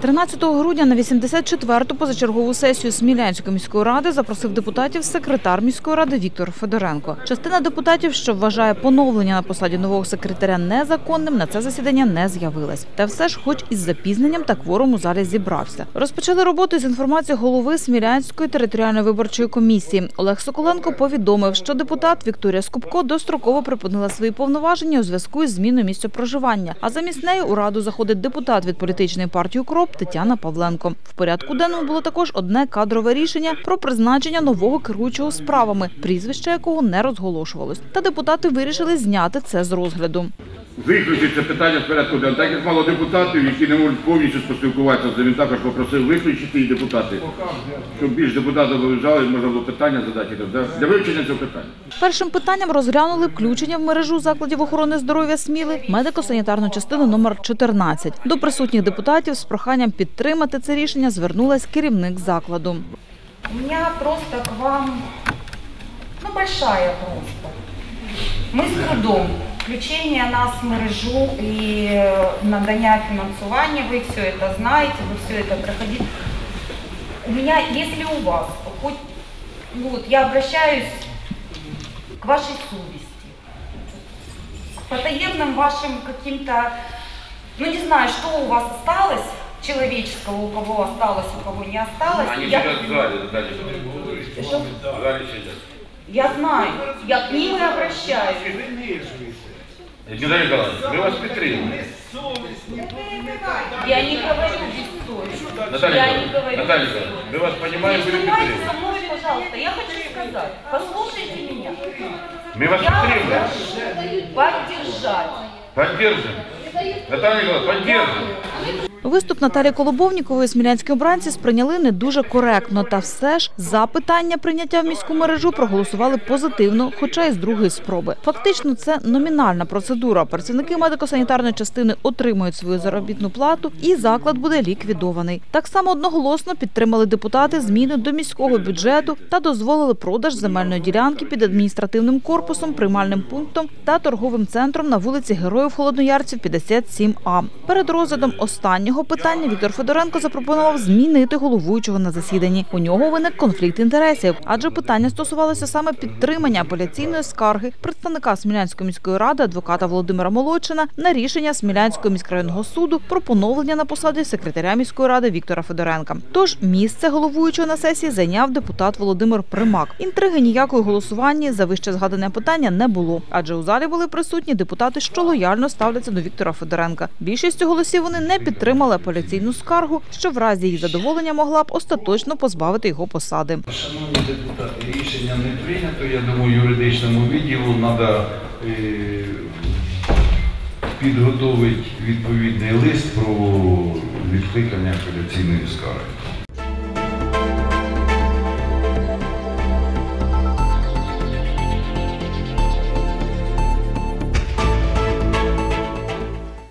13 грудня на 84-ту позачергову сесію Смілянської міської ради запросив депутатів секретар міської ради Віктор Федоренко. Частина депутатів, що вважає поновлення на посаді нового секретаря незаконним, на це засідання не з'явилась. Та все ж, хоч із запізненням, та кворум у залі зібрався. Розпочали роботу з інформації голови Смілянської територіальної виборчої комісії. Олег Соколенко повідомив, що депутат Вікторія Скупко достроково припинила свої повноваження у зв'язку із зміною місця проживання. А замість неї у раду заходить депутат від політичної партії «Укроп» Тетяна Павленко. В порядку денному було також одне кадрове рішення про призначення нового керуючого справами, прізвище якого не розголошувалось. Та депутати вирішили зняти це з розгляду. Виключити це питання з порядку денного. Так як мало депутатів, які не можуть повністю поспілкуватися, з він також попросив виключити і депутати. Щоб більш депутатів виїжджали, можна було питання задати да, для вивчення цього питання. Першим питанням розглянули включення в мережу закладів охорони здоров'я Сміли медико-санітарну частину номер 14. До присутніх депутатів з проханням підтримати це рішення звернулась керівник закладу. У меня просто к вам, ну большая просто. Мы з трудом. Включение нас в мережу и э, надання фінансування, ви все это знаете, ви все это проходите. У меня, если у вас, хоть, ну вот я обращаюсь к вашей совести, к потаенным вашим каким-то, ну не знаю, что у вас осталось, человеческого, у кого осталось, у кого не осталось. Я- залі, Наталі Що? Залі сидять. Я знаю, я к ним и обращаюсь. Наталі Николаївна, ми вас підтримуємо. Я не говорю историю. Наталі Я не Николаївна, говорю. Наталі Николаївна, ми вас Не розуміємо, будемо снимайте підтримувати. со мной, пожалуйста. Я хочу сказать, послушайте меня. Ми вас Я вас підтримуємо. прошу поддержать. Поддержимо. Наталі Николаївна, поддержимо. Виступ Наталі Колобовнікової смілянські обранці сприйняли не дуже коректно, та все ж за питання прийняття в міську мережу проголосували позитивно, хоча й з другої спроби. Фактично, це номінальна процедура. Працівники медико-санітарної частини отримують свою заробітну плату, і заклад буде ліквідований. Так само одноголосно підтримали депутати зміни до міського бюджету та дозволили продаж земельної ділянки під адміністративним корпусом, приймальним пунктом та торговим центром на вулиці Героїв Холодноярців 57А. Перед розглядом останнього питання Віктор Федоренко запропонував змінити головуючого на засіданні. У нього виник конфлікт інтересів, адже питання стосувалося саме підтримання апеляційної скарги представника Смілянської міської ради адвоката Володимира Молодчина на рішення Смілянського міськрайонного суду про поновлення на посаді секретаря міської ради Віктора Федоренка. Тож місце головуючого на сесії зайняв депутат Володимир Примак. Інтриги ніякої голосування за вище згадане питання не було, адже у залі були присутні депутати, що лояльно ставляться до Віктора Федоренка. Більшістю голосів вони не підтримали апеляційну скаргу, що в разі її задоволення могла б остаточно позбавити його посади. Шановні депутати, рішення не прийнято. Я думаю, юридичному відділу треба підготовити відповідний лист про відкликання апеляційної скарги.